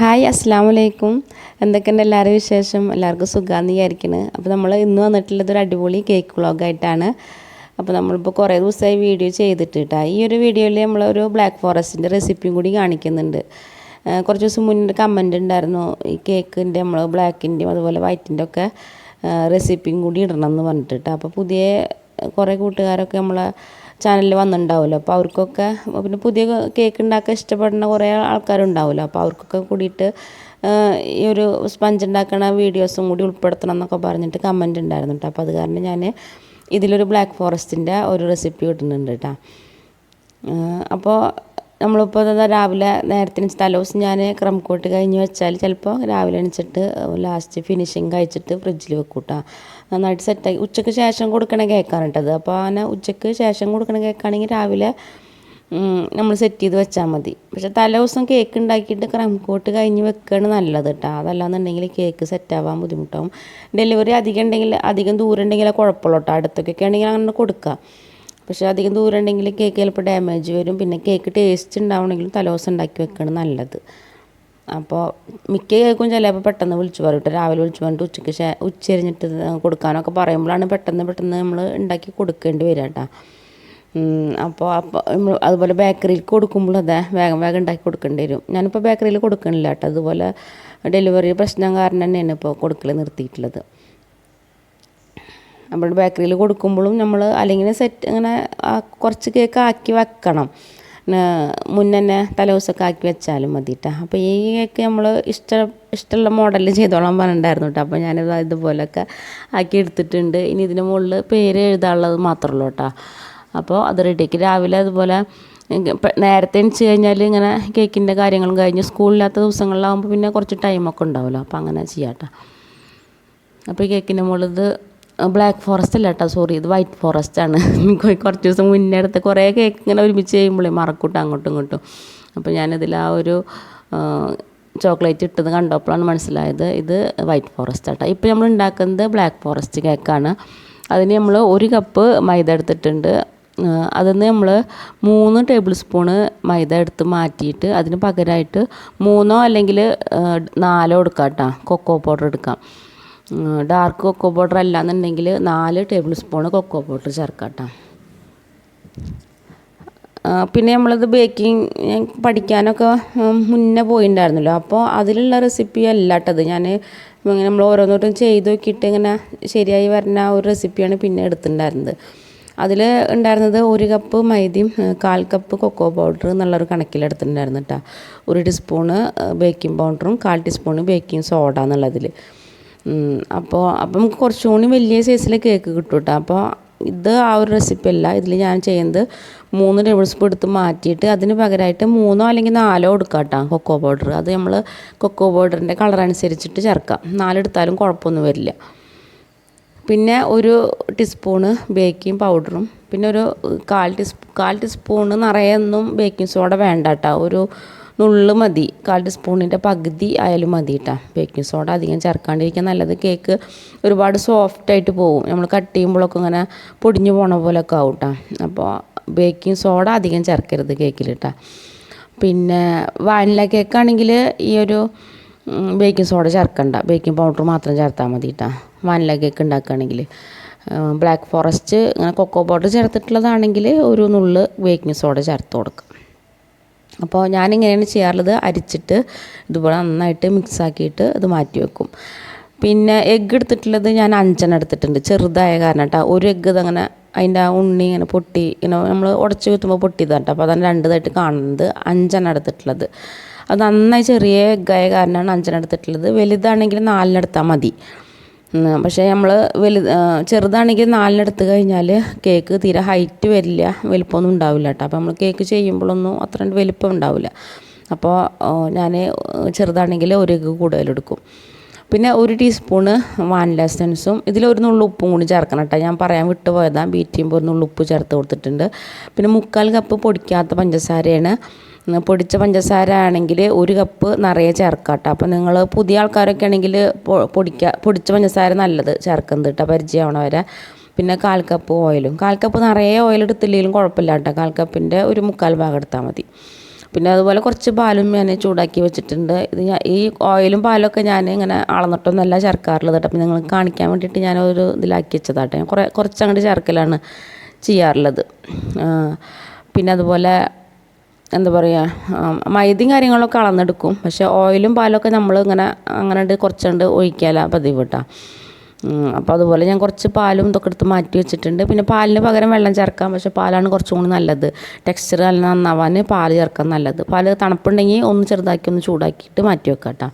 Hi അസ്സാം വലൈക്കും എന്തൊക്കെയുണ്ട് എല്ലാവരും വിശേഷം? എല്ലാവർക്കും സുഖമാണെന്ന് വിചാരിക്കുന്നത് അപ്പോൾ നമ്മൾ ഇന്ന് വന്നിട്ടുള്ളത് ഒരു അടിപൊളി കേക്ക് വ്ളോഗായിട്ടാണ് അപ്പോൾ നമ്മളിപ്പോൾ കുറേ ദിവസമായി വീഡിയോ ചെയ്തിട്ട് കേട്ടോ ഈ ഒരു വീഡിയോയിൽ നമ്മളൊരു ബ്ലാക്ക് ഫോറസ്റ്റിന്റെ റെസിപ്പിയും കൂടി കാണിക്കുന്നുണ്ട്. കുറച്ച് ദിവസം മുന്നേ കമന്റ് ഉണ്ടായിരുന്നു. ഈ കേക്കിന്റെ നമ്മൾ ബ്ലാക്കിന്റെയും അതുപോലെ വൈറ്റിന്റെ ഒക്കെ റെസിപ്പിയും കൂടി ഇടണം എന്ന് പറഞ്ഞിട്ട് കേട്ടോ അപ്പോൾ പുതിയ കുറേ കൂട്ടുകാരൊക്കെ നമ്മളെ ചാനലിൽ വന്നിട്ടുണ്ടാവുമല്ലോ അപ്പോൾ അവർക്കൊക്കെ പിന്നെ പുതിയ കേക്ക് ഉണ്ടാക്കാൻ ഇഷ്ടപ്പെടുന്ന കുറേ ആൾക്കാരുണ്ടാവുമല്ലോ അപ്പോൾ അവർക്കൊക്കെ കൂടിയിട്ട് ഈ ഒരു സ്പഞ്ച് ഉണ്ടാക്കുന്ന വീഡിയോസും കൂടി ഉൾപ്പെടുത്തണം എന്നൊക്കെ പറഞ്ഞിട്ട് കമന്റ് ഉണ്ടായിരുന്നു കേട്ടോ അപ്പോൾ അത് കാരണം ഞാൻ ഇതിലൊരു ബ്ലാക്ക് ഫോറസ്റ്റിന്റെ ഒരു റെസിപ്പി കിട്ടുന്നുണ്ട് കേട്ടോ അപ്പോൾ നമ്മളിപ്പോൾ എന്താ രാവിലെ നേരത്തിന് തലേദിവസം ഞാൻ ക്രം കോട്ട് കഴിഞ്ഞ് വെച്ചാൽ ചിലപ്പോൾ രാവിലെ എണിച്ചിട്ട് ലാസ്റ്റ് ഫിനിഷിങ് കഴിച്ചിട്ട് ഫ്രിഡ്ജിൽ വെക്കും നന്നായിട്ട് സെറ്റാക്കി ഉച്ചയ്ക്ക് ശേഷം കൊടുക്കണ കേക്കാണ് കേട്ടത് അപ്പോൾ അങ്ങനെ ഉച്ചയ്ക്ക് ശേഷം കൊടുക്കണ കേക്കാണെങ്കിൽ രാവിലെ നമ്മൾ സെറ്റ് ചെയ്ത് വെച്ചാൽ മതി. പക്ഷേ തലേ ദിവസം കേക്ക് ഉണ്ടാക്കിയിട്ട് ക്രം കോട്ട് കഴിഞ്ഞ് വെക്കുകയാണ് നല്ലത് കേട്ടോ അതല്ലാന്നുണ്ടെങ്കിൽ കേക്ക് സെറ്റാവാൻ ബുദ്ധിമുട്ടാവും. ഡെലിവറി അധികം ഉണ്ടെങ്കിൽ അധികം ദൂരം ഉണ്ടെങ്കിൽ കുഴപ്പമുള്ളൂ കേട്ടോ അടുത്തൊക്കെ ആണെങ്കിൽ അങ്ങനെ കൊടുക്കാം. പക്ഷേ അധികം ദൂരം ഉണ്ടെങ്കിൽ കേക്ക് ചിലപ്പോൾ ഡാമേജ് വരും. പിന്നെ കേക്ക് ടേസ്റ്റ് ഉണ്ടാവണമെങ്കിലും തലോസം ഉണ്ടാക്കി വെക്കുകയാണ് നല്ലത്. അപ്പോൾ മിക്ക കേക്കും ചിലപ്പോൾ പെട്ടെന്ന് വിളിച്ചു പറയും രാവിലെ വിളിച്ചു പറഞ്ഞിട്ട് ഉച്ചയ്ക്ക് ശേ ഉച്ചരിഞ്ഞിട്ട് കൊടുക്കാനൊക്കെ പറയുമ്പോഴാണ് പെട്ടെന്ന് പെട്ടെന്ന് നമ്മൾ ഉണ്ടാക്കി കൊടുക്കേണ്ടി വരിക കേട്ടോ അപ്പോൾ അപ്പോൾ നമ്മൾ അതുപോലെ ബേക്കറിയിൽ കൊടുക്കുമ്പോൾ അതെ വേഗം വേഗം ഉണ്ടാക്കി കൊടുക്കേണ്ടി വരും. ഞാനിപ്പോൾ ബേക്കറിയിൽ കൊടുക്കണില്ല കേട്ടോ അതുപോലെ ഡെലിവറി പ്രശ്നം കാരണം തന്നെയാണ് ഇപ്പോൾ കൊടുക്കൽ നിർത്തിയിട്ടുള്ളത്. നമ്മൾ ബേക്കറിയിൽ കൊടുക്കുമ്പോഴും നമ്മൾ അല്ലെങ്കിൽ സെറ്റ് ഇങ്ങനെ കുറച്ച് കേക്ക് ആക്കി വെക്കണം. മുന്നന്നെ തലേദിവസമൊക്കെ ആക്കി വെച്ചാലും മതി കേട്ടോ അപ്പോൾ ഈ കേക്ക് നമ്മൾ ഇഷ്ട ഇഷ്ടമുള്ള മോഡലിൽ ചെയ്തോളാൻ പറഞ്ഞിട്ടുണ്ടായിരുന്നു കേട്ടോ. അപ്പോൾ ഞാനിത് ഇതുപോലെയൊക്കെ ആക്കി എടുത്തിട്ടുണ്ട്. ഇനി ഇതിന് മുകളിൽ പേര് എഴുതാനുള്ളത് മാത്രമേ കേട്ടോ. അപ്പോൾ അത് റെഡിയാക്കി രാവിലെ അതുപോലെ നേരത്തെ എണിച്ച് കഴിഞ്ഞാൽ ഇങ്ങനെ കേക്കിന്റെ കാര്യങ്ങളും കഴിഞ്ഞ് സ്കൂളില്ലാത്ത ദിവസങ്ങളിലാകുമ്പോൾ പിന്നെ കുറച്ച് ടൈമൊക്കെ ഉണ്ടാവുമല്ലോ. അപ്പോൾ അങ്ങനെ ചെയ്യാം കേട്ടോ. അപ്പോൾ ഈ കേക്കിന്റെ മുകളിൽ ബ്ലാക്ക് ഫോറസ്റ്റ് അല്ല കേട്ടോ സോറി ഇത് വൈറ്റ് ഫോറസ്റ്റ് ആണ്. കുറച്ച് ദിവസം മുന്നേ എടുത്ത് കുറേ കേക്ക് ഇങ്ങനെ ഒരുമിച്ച് ചെയ്യുമ്പോഴേ മറക്കൂട്ടോ അങ്ങോട്ടും ഇങ്ങോട്ടും. അപ്പോൾ ഞാനിതിൽ ആ ഒരു ചോക്ലേറ്റ് ഇട്ടത് കണ്ടപ്പോഴാണ് മനസ്സിലായത്. ഇത് വൈറ്റ് ഫോറസ്റ്റ് ആട്ടോ. ഇപ്പോൾ നമ്മൾ ഉണ്ടാക്കുന്നത് ബ്ലാക്ക് ഫോറസ്റ്റ് കേക്കാണ് അതിന് നമ്മൾ ഒരു കപ്പ് മൈദ എടുത്തിട്ടുണ്ട്. അതിൽ നിന്ന് നമ്മൾ മൂന്ന് ടേബിൾ സ്പൂണ് മൈദ എടുത്ത് മാറ്റിയിട്ട് അതിന് പകരമായിട്ട് മൂന്നോ അല്ലെങ്കിൽ നാലോ എടുക്കാം കേട്ടോ കൊക്കോ പൗഡർ എടുക്കാം. ഡാർക്ക് കൊക്കോ പൗഡർ അല്ലാന്നുണ്ടെങ്കിൽ നാല് ടേബിൾ സ്പൂൺ കൊക്കോ പൗഡർ ചേർക്കാം കേട്ടോ ആ, പിന്നെ നമ്മളിത് ബേക്കിംഗ് പഠിക്കാനൊക്കെ മുന്നേ പോയിണ്ടായിരുന്നല്ലോ. അപ്പോൾ അതിലുള്ള റെസിപ്പി അല്ല കേട്ടത് ഞാൻ ഇങ്ങനെ നമ്മൾ ഓരോന്നോട്ടും ചെയ്ത് നോക്കിയിട്ട് ഇങ്ങനെ ശരിയായി വരുന്ന ഒരു റെസിപ്പിയാണ് പിന്നെ എടുത്തിട്ടുണ്ടായിരുന്നത് അതിൽ ഉണ്ടായിരുന്നത് ഒരു കപ്പ് മൈദയും കാൽ കപ്പ് കൊക്കോ പൗഡർ എന്നുള്ളൊരു കണക്കിലെടുത്തിട്ടുണ്ടായിരുന്നു കേട്ടോ ഒരു ടീസ്പൂണ് ബേക്കിംഗ് പൗഡറും കാൽ ടീസ്പൂണ് ബേക്കിംഗ് സോഡ എന്നുള്ളതിൽ അപ്പോൾ അപ്പം നമുക്ക് കുറച്ചും കൂടി വലിയ സൈസിലെ കേക്ക് കിട്ടും കേട്ടോ അപ്പോൾ ഇത് ആ ഒരു റെസിപ്പി അല്ല. ഇതിൽ ഞാൻ ചെയ്യുന്നത് മൂന്ന് ടേബിൾ സ്പൂൺ എടുത്ത് മാറ്റിയിട്ട് അതിന് പകരമായിട്ട് മൂന്നോ അല്ലെങ്കിൽ നാലോ എടുക്കാം കേട്ടോ കൊക്കോ പൗഡർ അത് നമ്മൾ കൊക്കോ പൗഡറിന്റെ കളർ അനുസരിച്ചിട്ട് ചേർക്കാം. നാലെടുത്താലും കുഴപ്പമൊന്നും വരില്ല. പിന്നെ ഒരു ടീസ്പൂണ് ബേക്കിംഗ് പൗഡറും പിന്നെ ഒരു കാൽ ടീസ് കാൽ ടീസ്പൂണ് നിറയൊന്നും ബേക്കിംഗ് സോഡ വേണ്ട കേട്ടോ ഒരു നുള്ള് മതി. കാൽ ടീസ്പൂണിന്റെ പകുതി ആയാലും മതി കേട്ടോ ബേക്കിംഗ് സോഡ അധികം ചേർക്കാണ്ടിരിക്കാൻ നല്ലത് കേക്ക് ഒരുപാട് സോഫ്റ്റായിട്ട് പോകും നമ്മൾ കട്ട് ചെയ്യുമ്പോഴൊക്കെ ഇങ്ങനെ പൊടിഞ്ഞു പോണ പോലൊക്കെ ആവും കേട്ടോ അപ്പോൾ ബേക്കിംഗ് സോഡ അധികം ചേർക്കരുത് കേക്കിൽ കേട്ടോ പിന്നെ വാനില കേക്കാണെങ്കിൽ ഈ ഒരു ബേക്കിംഗ് സോഡ ചേർക്കണ്ട. ബേക്കിംഗ് പൗഡർ മാത്രം ചേർത്താൽ മതി കേട്ടോ വാനില കേക്ക് ഉണ്ടാക്കുകയാണെങ്കിൽ ബ്ലാക്ക് ഫോറസ്റ്റ് ഇങ്ങനെ കൊക്കോ പൗഡർ ചേർത്തിട്ടുള്ളതാണെങ്കിൽ ഒരു നുള്ള് ബേക്കിംഗ് സോഡ ചേർത്ത് കൊടുക്കും. അപ്പോൾ ഞാനിങ്ങനെയാണ് ചെയ്യാറുള്ളത്. അരിച്ചിട്ട് ഇതുപോലെ നന്നായിട്ട് മിക്സ് ആക്കിയിട്ട് ഇത് മാറ്റി വെക്കും. പിന്നെ എഗ്ഗ് എടുത്തിട്ടുള്ളത് ഞാൻ അഞ്ചെണ്ണം എടുത്തിട്ടുണ്ട്. ചെറുതായ കാരണം കേട്ടോ ഒരു എഗ്ഗ് ഇതങ്ങനെ അതിന്റെ ആ ഉണ്ണി ഇങ്ങനെ പൊട്ടി ഇങ്ങനെ നമ്മൾ ഉടച്ച് കുത്തുമ്പോൾ പൊട്ടിയതാണ് കേട്ടോ അപ്പോൾ അതാണ് രണ്ടതായിട്ട് കാണുന്നത്. അഞ്ചെണ്ണം എടുത്തിട്ടുള്ളത്. അത് നന്നായി ചെറിയ എഗ്ഗായ കാരണമാണ് അഞ്ചെണ്ണം എടുത്തിട്ടുള്ളത്. വലുതാണെങ്കിൽ നാലിനെടുത്താൽ മതി. പക്ഷേ നമ്മൾ വലുത് ചെറുതാണെങ്കിൽ നാലിനെടുത്ത് കഴിഞ്ഞാൽ കേക്ക് തീരെ ഹൈറ്റ് വരില്ല വലിപ്പമൊന്നും ഉണ്ടാവില്ല കേട്ടോ. അപ്പോൾ നമ്മൾ കേക്ക് ചെയ്യുമ്പോഴൊന്നും അത്ര വലിപ്പം ഉണ്ടാവില്ല. അപ്പോൾ ഞാൻ ചെറുതാണെങ്കിൽ ഒരു കൂടുതലെടുക്കും പിന്നെ ഒരു ടീസ്പൂണ് വാനില എസൻസും ഇതിലൊരു നുള്ളു ഉപ്പും കൂടി ചേർക്കണം കേട്ടോ. ഞാൻ പറയാൻ വിട്ടുപോയതാണ് ബീറ്റ് ചെയ്യുമ്പോൾ ഒരു ഉപ്പ് ചേർത്ത് കൊടുത്തിട്ടുണ്ട്. പിന്നെ മുക്കാൽ കപ്പ് പൊടിക്കാത്ത പഞ്ചസാരയാണ് പൊടിച്ച പഞ്ചസാര ആണെങ്കിൽ ഒരു കപ്പ് നിറയെ ചേർക്കാം കേട്ടോ അപ്പോൾ നിങ്ങൾ പുതിയ ആൾക്കാരൊക്കെ ആണെങ്കിൽ പൊടിക്ക പൊടിച്ച പഞ്ചസാര നല്ലത് ചേർക്കുന്നത് കേട്ടോ പരിചയമാണവരെ. പിന്നെ കാൽ കപ്പ് ഓയിലും. കാൽ കപ്പ് നിറയെ ഓയിൽ എടുത്തില്ലെങ്കിലും കുഴപ്പമില്ല കേട്ടോ. കാൽ കപ്പിന്റെ ഒരു മുക്കാൽ ഭാഗം എടുത്താൽ മതി. പിന്നെ അതുപോലെ കുറച്ച് പാലും ഞാൻ ചൂടാക്കി വെച്ചിട്ടുണ്ട്. ഇത് ഈ ഓയിലും പാലൊക്കെ ഞാൻ ഇങ്ങനെ അളന്നിട്ടൊന്നല്ല ചേർക്കാറുള്ളത് കേട്ടോ. അപ്പം നിങ്ങൾ കാണിക്കാൻ വേണ്ടിയിട്ട് ഞാൻ ഒരു ഇതിലാക്കി വെച്ചതാട്ടെ. ഞാൻ കുറേ കുറച്ച് അങ്ങോട്ട് ചേർക്കലാണ് ചെയ്യാറുള്ളത്. പിന്നെ അതുപോലെ എന്താ പറയുക മൈദയും കാര്യങ്ങളൊക്കെ അളന്നെടുക്കും. പക്ഷേ ഓയിലും പാലൊക്കെ നമ്മൾ ഇങ്ങനെ അങ്ങനെ കുറച്ചുകൊണ്ട് ഒഴിക്കാല പതിവ് കേട്ടോ അപ്പോൾ അതുപോലെ ഞാൻ കുറച്ച് പാലും ഇതൊക്കെ എടുത്ത് മാറ്റി വെച്ചിട്ടുണ്ട്. പിന്നെ പാലിന് പകരം വെള്ളം ചേർക്കാം. പക്ഷേ പാലാണ് കുറച്ചും കൂടി നല്ലത്. ടെക്സ്ചർ നല്ല നന്നാവാൻ പാൽ ചേർക്കാൻ നല്ലത്. പാൽ തണുപ്പുണ്ടെങ്കിൽ ഒന്ന് ചെറുതാക്കി ഒന്ന് ചൂടാക്കിയിട്ട് മാറ്റി വെക്കാം കേട്ടോ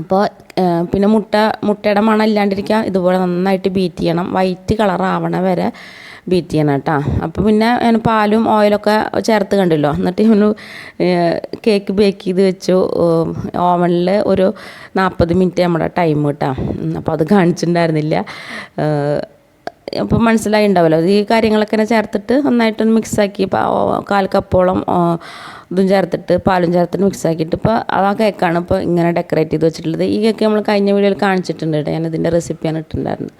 അപ്പോൾ പിന്നെ മുട്ട മുട്ടയുടെ മണം ഇല്ലാണ്ടിരിക്കാം ഇതുപോലെ നന്നായിട്ട് ബീറ്റ് ചെയ്യണം. വൈറ്റ് കളർ ആവണ വരെ ബീറ്റ് ചെയ്യണം കേട്ടോ അപ്പോൾ പിന്നെ ഞാൻ പാലും ഓയിലൊക്കെ ചേർത്ത് കണ്ടല്ലോ. എന്നിട്ട് ഞാൻ കേക്ക് ബേക്ക് ചെയ്ത് വെച്ചു. ഓവനിൽ ഒരു നാൽപ്പത് മിനിറ്റ് നമ്മുടെ ടൈം കേട്ടോ അപ്പോൾ അത് കാണിച്ചിട്ടുണ്ടായിരുന്നില്ല. അപ്പോൾ മനസ്സിലായി ഉണ്ടാവുമല്ലോ ഈ കാര്യങ്ങളൊക്കെ തന്നെ ചേർത്തിട്ട് നന്നായിട്ടൊന്ന് മിക്സാക്കി കാൽ കപ്പോളം ഇതും ചേർത്തിട്ട് പാലും ചേർത്തിട്ട് മിക്സാക്കിയിട്ട് ഇപ്പോൾ ആ കേക്കാണ് ഇപ്പോൾ ഇങ്ങനെ ഡെക്കറേറ്റ് ചെയ്ത് വെച്ചിട്ടുള്ളത്. ഈ കേക്ക് നമ്മൾ കഴിഞ്ഞ വീഡിയോയിൽ കാണിച്ചിട്ടുണ്ട് കേട്ടോ ഞാൻ ഇതിന്റെ റെസിപ്പിയാണ് ഇട്ടിട്ടുണ്ടായിരുന്നത്.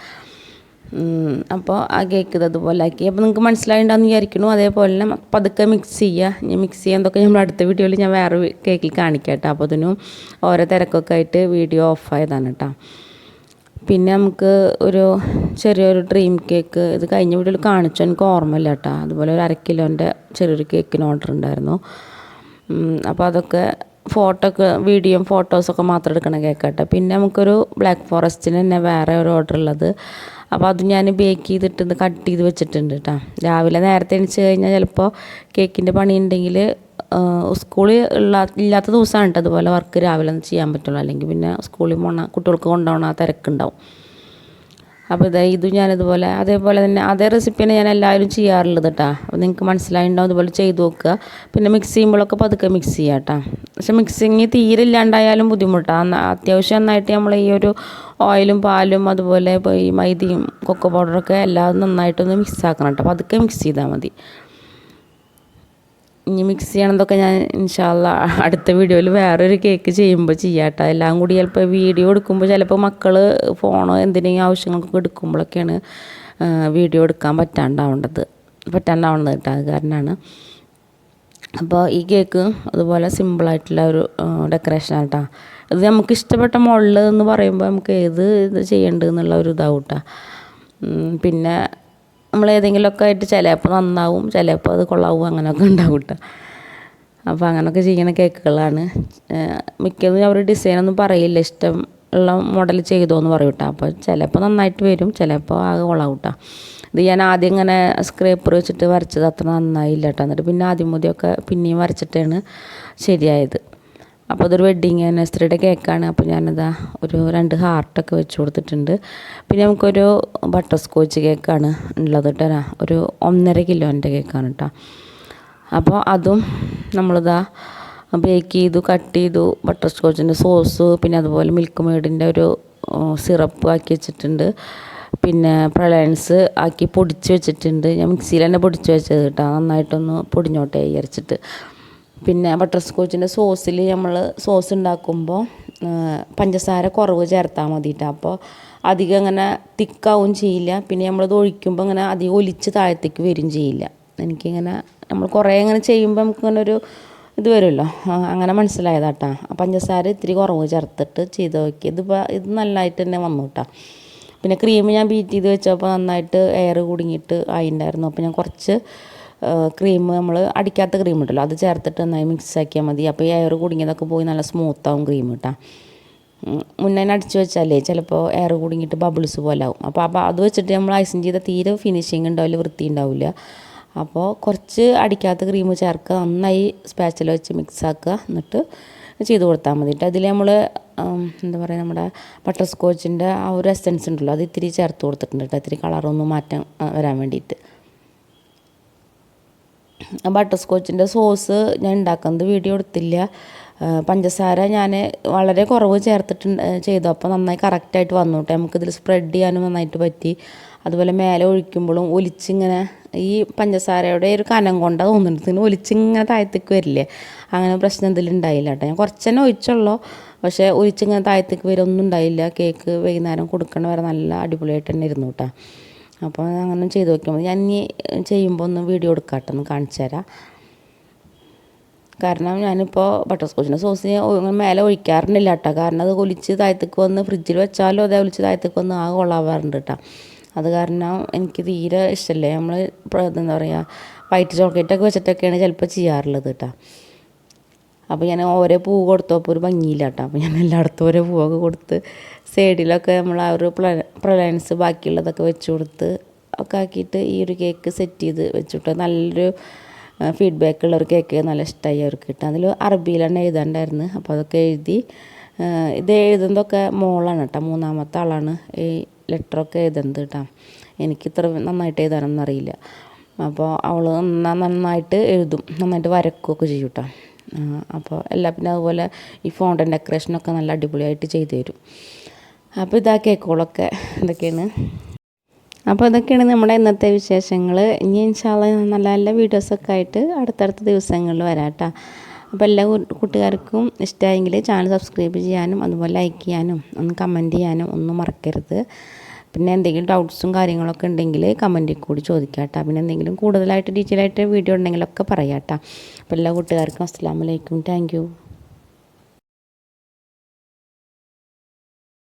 അപ്പോൾ ആ കേക്ക് ഇതുപോലെ ആക്കി അപ്പോൾ നിങ്ങൾക്ക് മനസ്സിലായിട്ടുണ്ടെന്ന് വിചാരിക്കുന്നു. അതേപോലെ തന്നെ പതുക്കെ മിക്സ് ചെയ്യുക ഞാൻ മിക്സ് ചെയ്യാൻ എന്തൊക്കെ നമ്മൾ അടുത്ത വീഡിയോയിൽ ഞാൻ വേറെ കേക്കിൽ കാണിക്കാം കേട്ടോ അപ്പോൾ അതിനും ഓരോ തിരക്കൊക്കെ ആയിട്ട് വീഡിയോ ഓഫ് ആയതാണ് കേട്ടോ പിന്നെ നമുക്ക് ഒരു ചെറിയൊരു ഡ്രീം കേക്ക് ഇത് കഴിഞ്ഞ വീഡിയോയിൽ കാണിച്ചു. എനിക്ക് ഓർമ്മയില്ല കേട്ടോ അതുപോലെ ഒരു അര കിലോന്റെ ചെറിയൊരു കേക്കിന് ഓർഡർ ഉണ്ടായിരുന്നു അപ്പോൾ അതൊക്കെ ഫോട്ടോ ഒക്കെ വീഡിയോയും ഫോട്ടോസൊക്കെ മാത്രം എടുക്കണ കേൾക്കട്ടെ കേട്ടോ പിന്നെ നമുക്കൊരു ബ്ലാക്ക് ഫോറസ്റ്റിന് തന്നെ വേറെ ഒരു ഓർഡർ ഉള്ളത്. അപ്പോൾ അത് ഞാൻ ബേക്ക് ചെയ്തിട്ട് കട്ട് ചെയ്ത് വെച്ചിട്ടുണ്ട് കേട്ടോ രാവിലെ നേരത്തെ എണിച്ച് കഴിഞ്ഞാൽ ചിലപ്പോൾ കേക്കിന്റെ പണി ഉണ്ടെങ്കിൽ സ്കൂളിൽ ഉള്ള ഇല്ലാത്ത ദിവസമാണ് കേട്ടോ അതുപോലെ വർക്ക് രാവിലെ ഒന്നും ചെയ്യാൻ പറ്റുള്ളൂ. അല്ലെങ്കിൽ പിന്നെ സ്കൂളിൽ പോണ കുട്ടികൾക്ക് കൊണ്ടുപോകണ തിരക്കുണ്ടാവും അപ്പോൾ ഇതാ ഇതും ഞാനിതുപോലെ അതേപോലെ തന്നെ അതേ റെസിപ്പിയാണ് ഞാൻ എല്ലാവരും ചെയ്യാറുള്ളത് കേട്ടോ അപ്പോൾ നിങ്ങൾക്ക് മനസ്സിലായിണ്ടാവും അതുപോലെ ചെയ്ത് നോക്കുക. പിന്നെ മിക്സ് ചെയ്യുമ്പോഴൊക്കെ പതുക്കെ മിക്സ് ചെയ്യുക കേട്ടോ പക്ഷെ മിക്സിങ് തീരെ ഇല്ലാണ്ടായാലും ബുദ്ധിമുട്ടാണ് അത്യാവശ്യം നന്നായിട്ട് നമ്മൾ ഈ ഒരു ഓയിലും പാലും അതുപോലെ ഈ മൈദയും കൊക്കോ പൗഡറൊക്കെ എല്ലാം നന്നായിട്ടൊന്ന് മിക്സ് ആക്കണം കേട്ടോ പതുക്കെ മിക്സ് ചെയ്താൽ മതി. ഇനി മിക്സ് ചെയ്യണതൊക്കെ ഞാൻ ഇൻഷാല്ല അടുത്ത വീഡിയോയിൽ വേറൊരു കേക്ക് ചെയ്യുമ്പോൾ ചെയ്യാട്ടോ. എല്ലാം കൂടി ചിലപ്പോൾ വീഡിയോ എടുക്കുമ്പോൾ ചിലപ്പോൾ മക്കൾ ഫോണോ എന്തിനെങ്കിലും ആവശ്യങ്ങൾക്കൊക്കെ എടുക്കുമ്പോഴൊക്കെയാണ് വീഡിയോ എടുക്കാൻ പറ്റാണ്ടാവേണ്ടത്. പറ്റാണ്ടാവുന്നത് കേട്ടോ അത് കാരണമാണ് അപ്പോൾ ഈ കേക്ക് അതുപോലെ സിമ്പിളായിട്ടുള്ള ഒരു ഡെക്കറേഷനാണ് കേട്ടോ ഇത് നമുക്ക് ഇഷ്ടപ്പെട്ട മോഡൽ എന്ന് പറയുമ്പോൾ നമുക്ക് ഏത് ഇത് ചെയ്യേണ്ടതെന്നുള്ള ഒരു ഇതാവും കേട്ടോ പിന്നെ നമ്മൾ ഏതെങ്കിലുമൊക്കെ ആയിട്ട് ചിലപ്പോൾ നന്നാവും ചിലപ്പോൾ അത് കൊള്ളാവും അങ്ങനെയൊക്കെ ഉണ്ടാവും കേട്ടോ അപ്പോൾ അങ്ങനെയൊക്കെ ചെയ്യുന്ന കേക്കുകളാണ്. മിക്കതും അവർ ഡിസൈനൊന്നും പറയില്ല. ഇഷ്ടം ഉള്ള മോഡൽ ചെയ്തോ എന്ന് പറയും കേട്ടോ അപ്പോൾ ചിലപ്പോൾ നന്നായിട്ട് വരും ചിലപ്പോൾ ആകെ കൊള്ളാവും കേട്ടോ ഇത് ഞാൻ ആദ്യം ഇങ്ങനെ സ്ക്രേപ്പർ വെച്ചിട്ട് വരച്ചത് അത്ര നന്നായില്ല കേട്ടോ എന്നിട്ട് പിന്നെ ആദ്യം മുതിയൊക്കെ പിന്നെയും വരച്ചിട്ടാണ് ശരിയായത്. അപ്പോൾ അതൊരു വെഡ്ഡിങ് ആനിവേഴ്സറിയുടെ കേക്കാണ് അപ്പോൾ ഞാനതാ ഒരു രണ്ട് ഹാർട്ടൊക്കെ വെച്ച് കൊടുത്തിട്ടുണ്ട്. പിന്നെ നമുക്കൊരു ബട്ടർ സ്കോച്ച് കേക്കാണ് ഉള്ളത് കേട്ടോ. ഒരു ഒന്നര കിലോന്റെ കേക്കാണ് കേട്ടോ. അപ്പോൾ അതും നമ്മളിതാ ബേക്ക് ചെയ്തു കട്ട് ചെയ്തു ബട്ടർ സ്കോച്ചിന്റെ സോസ് പിന്നെ അതുപോലെ മിൽക്ക് മേഡിന്റെ ഒരു സിറപ്പ് ആക്കി വെച്ചിട്ടുണ്ട്. പിന്നെ പ്രളയൻസ് ആക്കി പൊടിച്ച് വെച്ചിട്ടുണ്ട്. ഞാൻ മിക്സിയിൽ തന്നെ പൊടിച്ച് വെച്ചത് കേട്ടോ. നന്നായിട്ടൊന്ന് പൊടിഞ്ഞോട്ടെ വിചാരിച്ചിട്ട്. പിന്നെ ബട്ടർ സ്കോച്ചിന്റെ സോസിൽ നമ്മൾ സോസ് ഉണ്ടാക്കുമ്പോൾ പഞ്ചസാര കുറവ് ചേർത്താൽ മതിയിട്ട് അപ്പോൾ അധികം അങ്ങനെ തിക്കാവും ചെയ്യില്ല. പിന്നെ നമ്മളത് ഒഴിക്കുമ്പോൾ അങ്ങനെ അധികം ഒലിച്ച് താഴത്തേക്ക് വരും ചെയ്യില്ല. എനിക്കിങ്ങനെ നമ്മൾ കുറേ അങ്ങനെ ചെയ്യുമ്പോൾ നമുക്കിങ്ങനെ ഒരു ഇത് വരുമല്ലോ അങ്ങനെ മനസ്സിലായതാട്ടാ. പഞ്ചസാര ഇത്തിരി കുറവ് ചേർത്തിട്ട് ചെയ്ത് നോക്കി. ഇതിപ്പോൾ ഇത് നല്ലതായിട്ട് തന്നെ വന്നു കേട്ടോ പിന്നെ ക്രീം ഞാൻ ബീറ്റ് ചെയ്ത് വെച്ചപ്പോൾ നന്നായിട്ട് എയർ കുടുങ്ങിയിട്ട് ആയിണ്ടായിരുന്നു. അപ്പോൾ ഞാൻ കുറച്ച് ക്രീം നമ്മൾ അടിക്കാത്ത ക്രീം ഉണ്ടല്ലോ അത് ചേർത്തിട്ട് നന്നായി മിക്സ് ആക്കിയാൽ മതി. അപ്പോൾ ഈ എയർ കുടുങ്ങിയതൊക്കെ പോയി നല്ല സ്മൂത്താവും ക്രീം കേട്ടോ മുന്നേ അടിച്ചു വെച്ചാലേ ചിലപ്പോൾ എയർ കുടുങ്ങിയിട്ട് ബബിൾസ് പോലെ ആവും. അപ്പോൾ അപ്പോൾ അത് വെച്ചിട്ട് നമ്മൾ ഐസിങ് ചെയ്ത തീരെ ഫിനിഷിങ് ഉണ്ടാവില്ല വൃത്തി ഉണ്ടാവില്ല അപ്പോൾ കുറച്ച് അടിക്കാത്ത ക്രീം ചേർക്കുക നന്നായി സ്പാച്ചൽ വെച്ച് മിക്സ് ആക്കുക എന്നിട്ട് ചെയ്ത് കൊടുത്താൽ മതി കേട്ടോ അതിൽ നമ്മൾ എന്താ പറയുക നമ്മുടെ ബട്ടർ സ്കോച്ചിന്റെ ആ ഒരു എസെൻസ് ഉണ്ടല്ലോ അത് ഇത്തിരി ചേർത്ത് കൊടുത്തിട്ടുണ്ട് കേട്ടോ ഇത്തിരി കളറൊന്നും മാറ്റം വരാൻ വേണ്ടിയിട്ട് ബട്ടർ സ്കോച്ചിന്റെ സോസ് ഞാൻ ഉണ്ടാക്കുന്നത് വീഡിയോ എടുത്തില്ല. പഞ്ചസാര ഞാൻ വളരെ കുറവ് ചേർത്തിട്ടുണ്ട് ചെയ്തു. അപ്പോൾ നന്നായി കറക്റ്റായിട്ട് വന്നു കേട്ടോ. നമുക്കിതിൽ സ്പ്രെഡ് ചെയ്യാനും നന്നായിട്ട് പറ്റി. അതുപോലെ മേലെ ഒഴിക്കുമ്പോഴും ഒലിച്ചിങ്ങനെ ഈ പഞ്ചസാരയുടെ ഒരു കനം കൊണ്ടാണ് തോന്നുന്നുണ്ട് ഇങ്ങനെ ഒലിച്ചിങ്ങനെ താഴത്തേക്ക് വരില്ലേ? അങ്ങനെ പ്രശ്നം ഇതിൽ ഉണ്ടായില്ല കേട്ടോ. ഞാൻ കുറച്ച് തന്നെ ഒഴിച്ചുള്ളൂ. പക്ഷേ ഒലിച്ചിങ്ങനെ താഴത്തേക്ക് വരൊന്നും ഉണ്ടായില്ല. കേക്ക് വൈകുന്നേരം കൊടുക്കണ വരെ നല്ല അടിപൊളിയായിട്ട് തന്നെ ഇരുന്നു കേട്ടോ. അപ്പോൾ അങ്ങനെ ചെയ്ത് നോക്കിയാൽ മതി ഞാൻ ഇനി ചെയ്യുമ്പോൾ ഒന്ന് വീഡിയോ എടുക്കാട്ടെ കേട്ടോ ഒന്ന് കാണിച്ചു തരാം. കാരണം ഞാനിപ്പോൾ ബട്ടർ സ്കോച്ചിന്റെ സോസ് മേലെ ഒഴിക്കാറുണ്ടില്ല കേട്ടോ കാരണം അത് ഒലിച്ച് താഴത്തേക്ക് വന്ന് ഫ്രിഡ്ജിൽ വെച്ചാലും അതേ ഒലിച്ച് താഴത്തേക്ക് വന്ന് ആ കൊള്ളാവാറുണ്ട് കേട്ടോ അത് കാരണം എനിക്ക് തീരെ ഇഷ്ടമല്ലേ നമ്മൾ എന്താ പറയുക വൈറ്റ് ചോക്ലേറ്റൊക്കെ വെച്ചിട്ടൊക്കെയാണ് ചിലപ്പോൾ ചെയ്യാറുള്ളത് കേട്ടോ അപ്പോൾ ഞാൻ ഓരോ പൂ കൊടുത്തപ്പോൾ ഒരു ഭംഗിയില്ല കേട്ടോ അപ്പോൾ ഞാൻ എല്ലായിടത്തും ഓരോ പൂവൊക്കെ കൊടുത്ത് സൈഡിലൊക്കെ നമ്മൾ ആ ഒരു പ്ലയൻസ് ബാക്കിയുള്ളതൊക്കെ വെച്ച് കൊടുത്ത് ഒക്കെ ആക്കിയിട്ട് ഈ ഒരു കേക്ക് സെറ്റ് ചെയ്ത് വെച്ചിട്ട് നല്ലൊരു ഫീഡ്ബാക്ക് ഉള്ള ഒരു കേക്ക് നല്ല ഇഷ്ടമായി അവർക്ക് കിട്ടുക അതിൽ അറബിയിലാണ് എഴുതാണ്ടായിരുന്നു. അപ്പോൾ അതൊക്കെ എഴുതി ഇത് എഴുതുന്നതൊക്കെ മോളാണ് കേട്ടോ. മൂന്നാമത്തെ ആളാണ്. ഈ ലെറ്ററൊക്കെ എഴുതുന്നത് കേട്ടോ. എനിക്ക് ഇത്ര നന്നായിട്ട് എഴുതാനൊന്നും അറിയില്ല. അപ്പോൾ അവൾ നന്നായിട്ട് എഴുതും. നന്നായിട്ട് വരക്കുകയൊക്കെ ചെയ്യും കേട്ടോ. അപ്പോൾ എല്ലാ പിന്നെ അതുപോലെ ഈ ഫോണ്ടൻ ഡെക്കറേഷനൊക്കെ നല്ല അടിപൊളിയായിട്ട് ചെയ്തു തരും. അപ്പോൾ ഇതാ കേക്കുകളൊക്കെ ഇതൊക്കെയാണ്. അപ്പോൾ ഇതൊക്കെയാണ് നമ്മുടെ ഇന്നത്തെ വിശേഷങ്ങൾ. ഇനി ഇൻഷാല്ല നല്ല നല്ല വീഡിയോസൊക്കെ ആയിട്ട് അടുത്തടുത്ത ദിവസങ്ങളിൽ വരാം കേട്ടോ. അപ്പോൾ എല്ലാ കൂട്ടുകാർക്കും ഇഷ്ടമായെങ്കിൽ ചാനൽ സബ്സ്ക്രൈബ് ചെയ്യാനും അതുപോലെ ലൈക്ക് ചെയ്യാനും ഒന്ന് കമന്റ് ചെയ്യാനും ഒന്നും മറക്കരുത്. പിന്നെ എന്തെങ്കിലും ഡൗട്ട്സും കാര്യങ്ങളൊക്കെ ഉണ്ടെങ്കിൽ കമന്റിൽ കൂടി ചോദിക്കാം കേട്ടോ പിന്നെ എന്തെങ്കിലും കൂടുതലായിട്ട് ഡീറ്റെയിൽ ആയിട്ട് വീഡിയോ ഉണ്ടെങ്കിലൊക്കെ പറയാം കേട്ടോ അപ്പോൾ എല്ലാ കൂട്ടുകാർക്കും അസ്സാം വലൈക്കും താങ്ക്